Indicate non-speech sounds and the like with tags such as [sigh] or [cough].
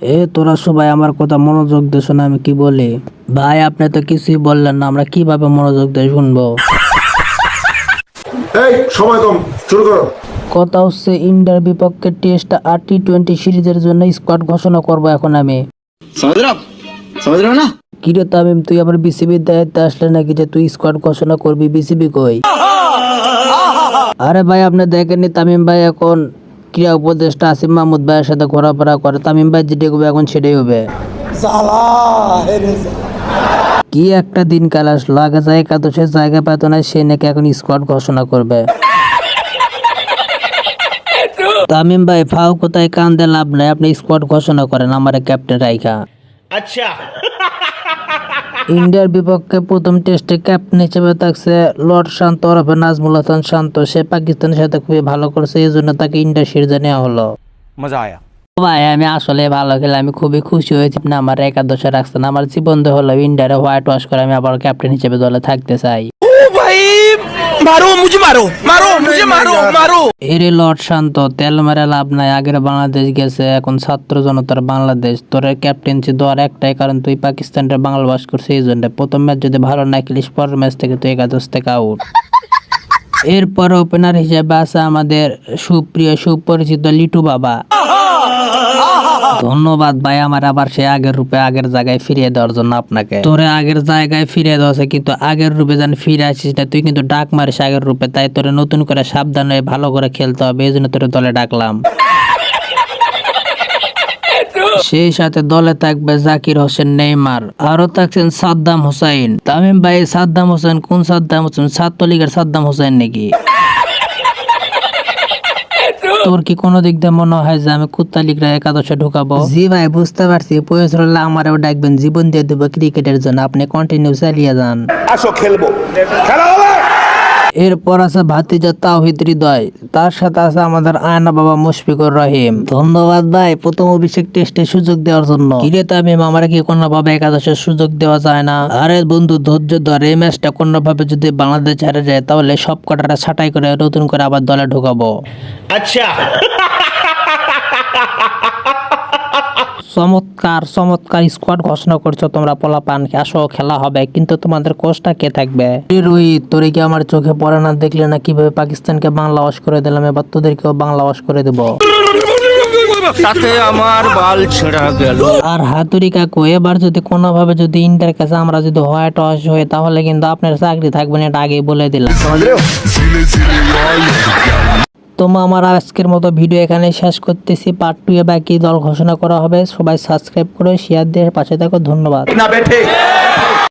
এ তোরা সবাই আমার কথা মনোযোগ দে শোনা আমি কি বলি? ভাই আপনি তো কিছুই বললেন না আমরা কীভাবে মনোযোগ দিয়ে শুনব? এই সময় কম শুরু করো। কথা হচ্ছে ইন্ডিয়ার বিপক্ষে টেস্ট আর টি টোয়েন্টি সিরিজের জন্য স্কোয়াড ঘোষণা করব এখন আমি। না? কিরে তামিম তুই আবার বিসিবির দায়িত্বে আসলে নাকি যে তুই স্কোয়াড ঘোষণা করবি বিসিবি কই? আরে ভাই আপনি দেখেননি তামিম ভাই এখন ক্রীড়া উপদেষ্টা আসিম মাহমুদ ভাইয়ের সাথে ঘোরাফেরা করে, তামিম ভাই যেটা হবে এখন সেটাই হবে। কি একটা দিন কাল আসলো? আগে যায় একাদশের জায়গা পেত না, সে নাকি এখন স্কোয়াড ঘোষণা করবে। তামিম ভাই, ফাও কোথায় কান্দে লাভ নাই, আপনি স্কোয়াড ঘোষণা করেন, আমার ক্যাপ্টেন রাইখা। ইন্ডিয়ার বিপক্ষে প্রথম টেস্টে ক্যাপ্টেন হিসেবে থাকছে লর্ড শান্ত ওরফে নাজমুল হাসান শান্ত। সে পাকিস্তানের সাথে খুবই ভালো করছে এই জন্য তাকে ইন্ডিয়া সিরিজে নেওয়া হলো। মজা আয়া। ভাই আমি আসলে ভালো খেলে আমি খুবই খুশি হয়েছি না আমার একাদশে রাখছেন আমার জীবন হলো ইন্ডিয়ারে হোয়াইট ওয়াশ করে আমি আবার ক্যাপ্টেন হিসেবে দলে থাকতে চাই। এরে লর্ড শান্ত তেল মারা লাভ নাই আগের বাংলাদেশ গেছে এখন ছাত্র জনতার বাংলাদেশ। তোর ক্যাপ্টেন্সি দেওয়ার একটাই কারণ তুই পাকিস্তানটা বাংলা বাস করছিস এই জন্য প্রথম ম্যাচ যদি ভালো না খেলিস পরের ম্যাচ থেকে তুই একাদশ থেকে আউট এরপর ওপেনার হিসেবে আছে আমাদের সুপ্রিয় সুপরিচিত লিটু বাবা। ধন্যবাদ ভাই, আমার আবার সে আগের রূপে আগের জায়গায় ফিরিয়ে দেওয়ার জন্য আপনাকে। তোরে আগের জায়গায় ফিরিয়ে দেওয়া কিন্তু আগের রূপে যেন ফিরে আসিস না, তুই কিন্তু ডাক মারিস আগের রূপে, তাই তোরে নতুন করে সাবধান হয়ে ভালো করে খেলতে হবে, এই জন্য তোরে দলে ডাকলাম। সেই সাথে দলে থাকবে জাকির হোসেন, নেইমার আরও থাকছেন সাদ্দাম হোসাইন তামিম ভাই, সাদ্দাম হোসেন, কোন সাদ্দাম হোসেন? সাত ছাত্রলীগের সাদ্দাম হোসেন নাকি? তোর কি কোনো দিক দিয়ে মনে হয় যে আমি কুত্তা লিগরা একাদশে ঢুকাবো? জি ভাই বুঝতে পারছি। প্রয়োজন হলে আমারও ডাকবেন জীবন দিয়ে দেবো ক্রিকেটের জন্য। আপনি কন্টিনিউ চালিয়ে যান। আসো খেলব। খেলা হবে? এরপর আছে ভাতিজা তাওহিদ হৃদয়। তার সাথে আছে আমাদের আয়না বাবা মুশফিকুর রহিম। ধন্যবাদ ভাই প্রথম অভিষেক টেস্টে সুযোগ দেওয়ার জন্য। কিরে তামিম, আমার কি কোনো ভাবে একাদশের সুযোগ দেওয়া যায় না? আরে বন্ধু, ধৈর্য ধর, এই ম্যাচটা কোনো ভাবে যদি বাংলাদেশ হারে যায়, তাহলে সব কটাটা ছাটাই করে নতুন করে আবার দলে ঢুকাবো। [laughs] চমৎকার চমৎকার স্কোয়াড ঘোষণা করছ তোমরা পোলাপান আসো খেলা হবে কিন্তু তোমাদের কোচটা কে থাকবে? রোহিত তোরে কি আমার চোখে পড়ে না দেখলে না কীভাবে পাকিস্তানকে বাংলা ওয়াশ করে দিলাম? এবার তোদেরকেও বাংলা ওয়াশ করে দেবো। আমার আর হাতুরি কাকু এবার যদি কোনোভাবে যদি ইন্টার কাছে আমরা যদি হোয়াইট ওয়াশ হই তাহলে কিন্তু আপনার চাকরি থাকবে না এটা আগে বলে দিলাম। তোমা আমার আজকের মতো ভিডিও এখানে শেষ করতেছি। পার্ট টু এ বাকি দল ঘোষণা করা হবে। সবাই সাবস্ক্রাইব করে শেয়ার দিয়ে পাশে থাকো। ধন্যবাদ।